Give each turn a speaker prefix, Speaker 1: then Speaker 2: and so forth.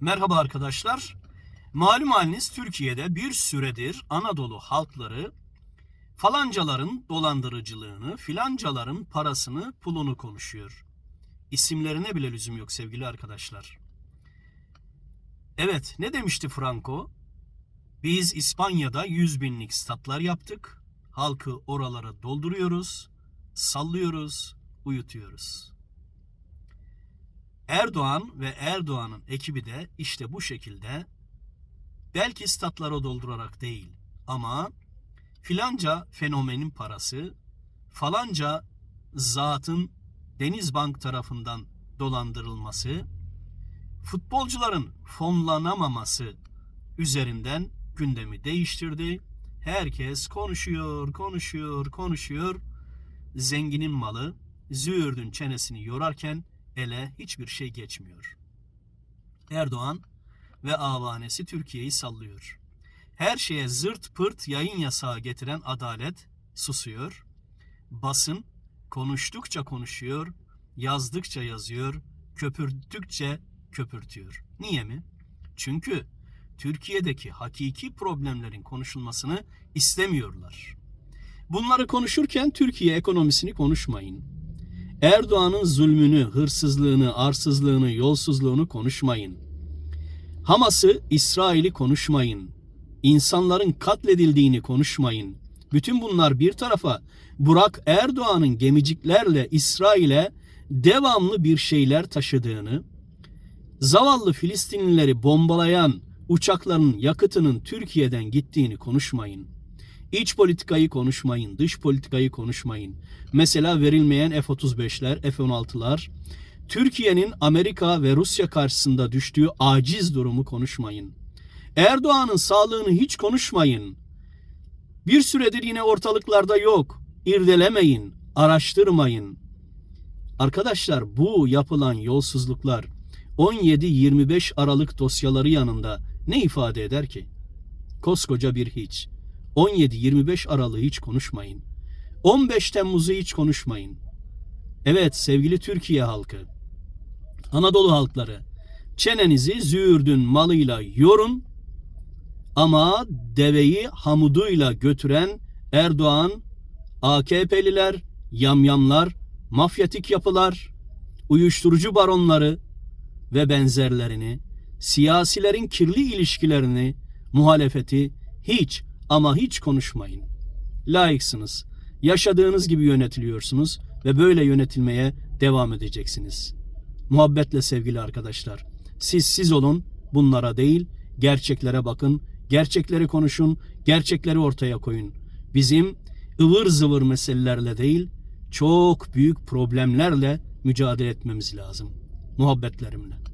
Speaker 1: Merhaba arkadaşlar. Malum haliniz Türkiye'de bir süredir Anadolu halkları falancaların dolandırıcılığını, filancaların parasını, pulunu konuşuyor. İsimlerine bile lüzum yok sevgili arkadaşlar. Evet, ne demişti Franco? Biz İspanya'da 100 binlik statlar yaptık. Halkı oralara dolduruyoruz, sallıyoruz, uyutuyoruz. Erdoğan ve Erdoğan'ın ekibi de işte bu şekilde belki statlara doldurarak değil ama filanca fenomenin parası falanca zatın Denizbank tarafından dolandırılması futbolcuların fonlanamaması üzerinden gündemi değiştirdi. Herkes konuşuyor, konuşuyor, konuşuyor. Zenginin malı züğürdün çenesini yorarken ele hiçbir şey geçmiyor. Erdoğan ve avanesi Türkiye'yi sallıyor. Her şeye zırt pırt yayın yasağı getiren adalet susuyor. Basın konuştukça konuşuyor, yazdıkça yazıyor, köpürttükçe köpürtüyor. Niye mi? Çünkü Türkiye'deki hakiki problemlerin konuşulmasını istemiyorlar. Bunları konuşurken Türkiye ekonomisini konuşmayın. Erdoğan'ın zulmünü, hırsızlığını, arsızlığını, yolsuzluğunu konuşmayın. Hamas'ı, İsrail'i konuşmayın. İnsanların katledildiğini konuşmayın. Bütün bunlar bir tarafa Burak Erdoğan'ın gemiciklerle İsrail'e devamlı bir şeyler taşıdığını, zavallı Filistinlileri bombalayan uçakların yakıtının Türkiye'den gittiğini konuşmayın. İç politikayı konuşmayın, dış politikayı konuşmayın. Mesela verilmeyen F-35'ler, F-16'lar, Türkiye'nin Amerika ve Rusya karşısında düştüğü aciz durumu konuşmayın. Erdoğan'ın sağlığını hiç konuşmayın. Bir süredir yine ortalıklarda yok. İrdelemeyin, araştırmayın. Arkadaşlar bu yapılan yolsuzluklar 17-25 Aralık dosyaları yanında ne ifade eder ki? Koskoca bir hiç. 17-25 Aralık'ı hiç konuşmayın. 15 Temmuz'u hiç konuşmayın. Evet sevgili Türkiye halkı, Anadolu halkları, çenenizi züğürdün malıyla yorun ama deveyi hamuduyla götüren Erdoğan, AKP'liler, yamyamlar, mafyatik yapılar, uyuşturucu baronları ve benzerlerini, siyasilerin kirli ilişkilerini, muhalefeti hiç ama hiç konuşmayın. Layıksınız. Yaşadığınız gibi yönetiliyorsunuz ve böyle yönetilmeye devam edeceksiniz. Muhabbetle sevgili arkadaşlar. Siz siz olun, bunlara değil, gerçeklere bakın, gerçekleri konuşun, gerçekleri ortaya koyun. Bizim ıvır zıvır meselelerle değil, çok büyük problemlerle mücadele etmemiz lazım. Muhabbetlerimle.